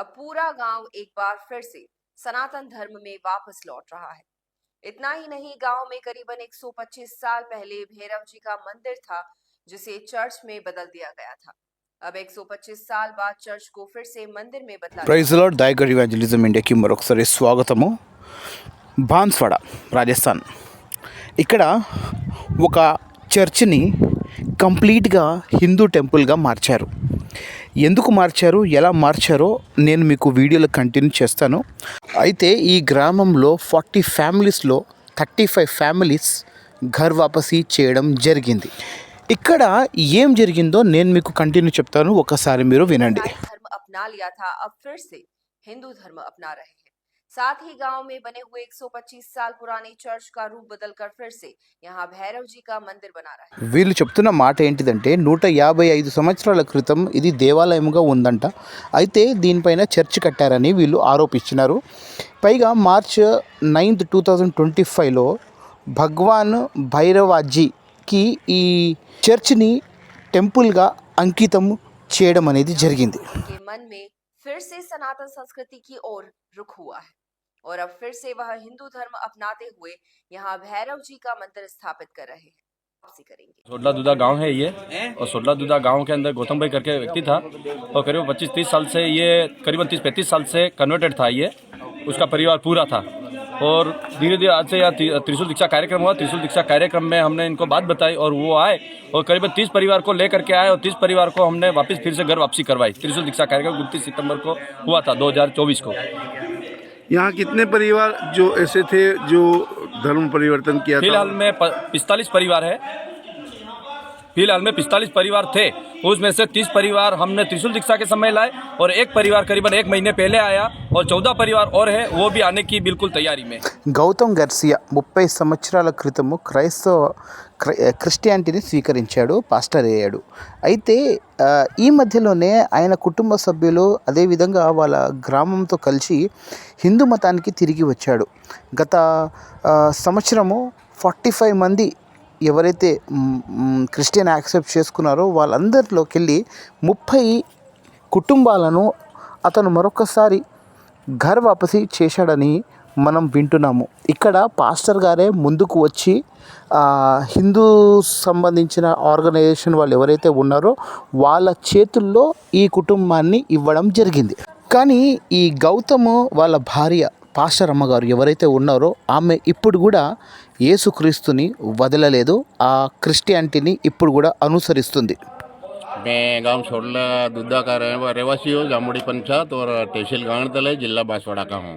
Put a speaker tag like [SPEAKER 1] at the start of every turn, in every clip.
[SPEAKER 1] अब पूरा गांव एक बार फिर से सनातन धर्म में वापस लौट रहा है इतना ही नहीं गांव में करीबन 125 साल पहले भैरव जी का मंदिर था जिसे चर्च में बदल दिया गया था अब 125 साल बाद चर्च को फिर से मंदिर में बदला
[SPEAKER 2] ప్రైజ్ లాడ్ దాయగడ్ ఇవాంజలిజం ఇండియాకి మరొకసారి స్వాగతము బాన్స్వాడ రాజస్థాన్ ఇక్కడ ఒక చర్చ్ని కంప్లీట్గా హిందూ టెంపుల్గా మార్చారు ఎందుకు మార్చారు ఎలా మార్చారో నేను మీకు వీడియోలో కంటిన్యూ చేస్తాను. అయితే ఈ గ్రామంలో ఫార్టీ ఫ్యామిలీస్లో thirty five families ghar wapsi చేయడం జరిగింది. ఇక్కడ ఏం జరిగిందో నేను మీకు కంటిన్యూ చెప్తాను ఒకసారి మీరు వినండి.
[SPEAKER 1] హిందూ ధర్మ అప్నా రహే. साथ ही गांव में बने हुए 125 साल पुराने चर्च का रूप बदलकर फिर से यहाँ भैरव जी का मंदिर बना रहा है
[SPEAKER 2] వీళ్ళు చెప్తున్న మాట ఏంటిదంటే నూట యాభై ఐదు సంవత్సరాల క్రితం ఇది దేవాలయముగా ఉందంట అయితే దీనిపైన చర్చ్ కట్టారని వీళ్ళు ఆరోపించినారు పైగా March ninth two thousand twenty ఫైవ్లో భగవాన్ భైరవాజీకి ఈ చర్చ్ని టెంపుల్గా అంకితం చేయడం అనేది జరిగింది
[SPEAKER 1] के मन में फिर से सनातन संस्कृति की ओर रुख हुआ है और अब फिर से वह हिंदू धर्म अपनाते हुए यहाँ भैरव जी का मंदिर स्थापित कर रहे हैं।
[SPEAKER 3] सोडला दूधा गाँव है ये और सोडला दुदा गाँव के अंदर गौतम भाई करके व्यक्ति था और करीब 25-30 साल से ये करीबन 30-35 साल से कन्वर्टेड था ये उसका परिवार पूरा था। और धीरे धीरे आज से यहाँ त्रिशूल दीक्षा कार्यक्रम हुआ त्रिशूल दीक्षा कार्यक्रम में हमने इनको बात बताई और वो आए और करीबन 30 परिवार को लेकर के आए और 30 परिवार को हमने वापस फिर से घर वापसी करवाई। त्रिशूल दीक्षा कार्यक्रम उनतीस सितंबर को हुआ था 2024 को।
[SPEAKER 4] यहाँ कितने परिवार जो ऐसे थे जो धर्म परिवर्तन किया
[SPEAKER 3] फ़िलहाल में पिस्तालीस परिवार है। फ़िलहाल में पिस्तालीस परिवार थे। उसमें से तीस परिवार हमने त्रिशूल दीक्षा के समय लाए और एक परिवार करीबन एक महीने पहले आया और चौदह परिवार और है वो भी आने की बिल्कुल तैयारी में
[SPEAKER 2] గౌతమ్ గర్సియా ముప్పై సంవత్సరాల క్రితము క్రైస్తవ క్రై క్రిస్టియానిటీని స్వీకరించాడు పాస్టర్ అయ్యాడు అయితే ఆ, ఈ మధ్యలోనే ఆయన కుటుంబ సభ్యులు అదేవిధంగా వాళ్ళ గ్రామంతో కలిసి హిందూ మతానికి తిరిగి వచ్చాడు గత ఆ, సంవత్సరము ఫార్టీ ఫైవ్ మంది ఎవరైతే క్రిస్టియన్ యాక్సెప్ట్ చేసుకున్నారో వాళ్ళందరిలోకి వెళ్ళి ముప్పై కుటుంబాలను అతను మరొకసారి ఘర్ వాపసి చేశాడని మనం వింటున్నాము. ఇక్కడ పాస్టర్ గారే ముందుకు వచ్చి హిందూ సంబంధించిన ఆర్గనైజేషన్ వాళ్ళు ఎవరైతే ఉన్నారో వాళ్ళ చేతుల్లో ఈ కుటుంబాన్ని ఇవ్వడం జరిగింది. కానీ ఈ గౌతము వాళ్ళ భార్య పాస్టర్ అమ్మగారు ఎవరైతే ఉన్నారో ఆమె ఇప్పుడు కూడా యేసుక్రీస్తుని వదలలేదు ఆ క్రిస్టియానిటీని ఇప్పుడు కూడా అనుసరిస్తుంది
[SPEAKER 5] मैं गांव छोड़ला दुद्धा का रह- रहवासी हूँ जामुड़ी पंचायत और तहसील गांगड़तल है जिला बांसवाड़ा का हूँ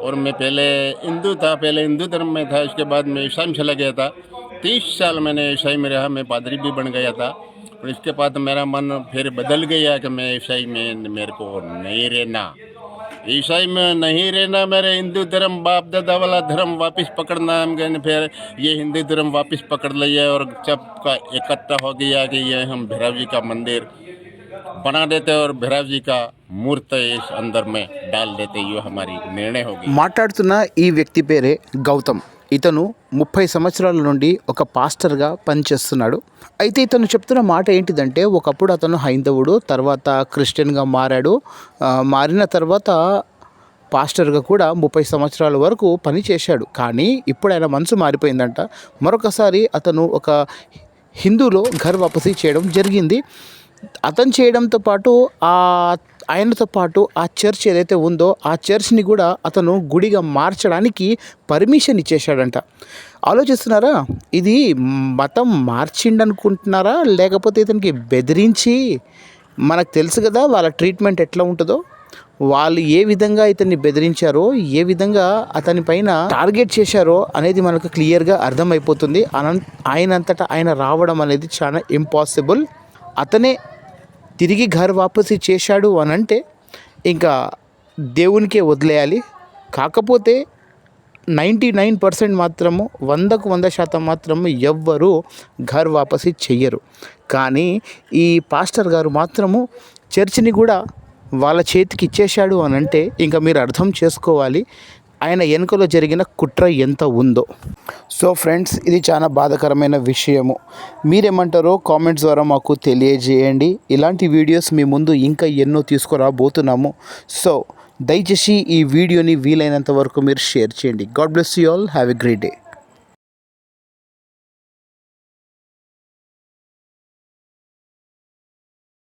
[SPEAKER 5] और मैं पहले हिंदू था पहले हिंदू धर्म में था इसके बाद मैं ईसाई में चला गया था तीस साल मैंने ईसाई में रहा मैं पादरी भी बन गया था और इसके बाद मेरा मन फिर बदल गया कि मैं ईसाई में मेरे को नहीं रहना ईसाई में नहीं रहना, मेरे हिंदू धर्म बाप दादा वाला धर्म वापस पकड़ना हम गए, फिर ये हिंदू धर्म वापस पकड़ लिया और जब का इकट्ठा हो गया कि ये हम भैरव जी का मंदिर बना देते और भैरव जी का ಮೂರ್ತ ಅಂದರ್ ಮೇ ಡಾಲ್ ದೇತೆ ಇವು ಹಮಾರಿ ನಿರ್ಣಯ ಹೋಗಿ माटाड़ना
[SPEAKER 2] ये तो व्यक्ति पेरे गौतम। ఇతను ముప్పై సంవత్సరాల నుండి ఒక పాస్టర్గా పనిచేస్తున్నాడు. అయితే ఇతను చెప్తున్న మాట ఏంటిదంటే ఒకప్పుడు అతను హైందవుడు తర్వాత క్రిస్టియన్గా మారాడు. మారిన తర్వాత పాస్టర్గా కూడా ముప్పై సంవత్సరాల వరకు పని చేశాడు కానీ ఇప్పుడు ఆయన మనసు మారిపోయిందంట. మరొకసారి అతను ఒక హిందూలో ఘర్ వాపసీ చేయడం జరిగింది. అతను చేయడంతో పాటు ఆ ఆయనతో పాటు ఆ చర్చ్ ఏదైతే ఉందో ఆ చర్చ్ని కూడా అతను గుడిగా మార్చడానికి పర్మిషన్ ఇచ్చేశాడంట. ఆలోచిస్తున్నారా? ఇది మతం మార్చిండనుకుంటున్నారా? లేకపోతే ఇతనికి బెదిరించి మనకు తెలుసు కదా వాళ్ళ ట్రీట్మెంట్ ఎట్లా ఉంటుందో? వాళ్ళు ఏ విధంగా ఇతన్ని బెదిరించారో ఏ విధంగా అతని పైన టార్గెట్ చేశారో అనేది మనకు క్లియర్గా అర్థమైపోతుంది. అనం ఆయనంతటా ఆయన రావడం అనేది చాలా ఇంపాసిబుల్. అతనే తిరిగి ఘర్ వాపసి చేశాడు అని అంటే ఇంకా దేవునికే వదిలేయాలి. కాకపోతే నైంటీ నైన్ పర్సెంట్ మాత్రము వందకు వంద శాతం మాత్రము ఎవ్వరూ ఘర్ వాపసి చెయ్యరు. కానీ ఈ పాస్టర్ గారు మాత్రము చర్చిని కూడా వాళ్ళ చేతికి ఇచ్చేశాడు అని అంటే ఇంకా మీరు అర్థం చేసుకోవాలి. ఆయన వెనుకలో జరిగిన కుట్ర ఎంత ఉందో. సో ఫ్రెండ్స్ ఇది చాలా బాధాకరమైన విషయము. మీరేమంటారో కామెంట్స్ ద్వారా మాకు తెలియజేయండి. ఇలాంటి వీడియోస్ మీ ముందు ఇంకా ఎన్నో తీసుకురాబోతున్నాము. సో దయచేసి ఈ వీడియోని వీలైనంత వరకు మీరు షేర్ చేయండి. God bless you all. Have a great day.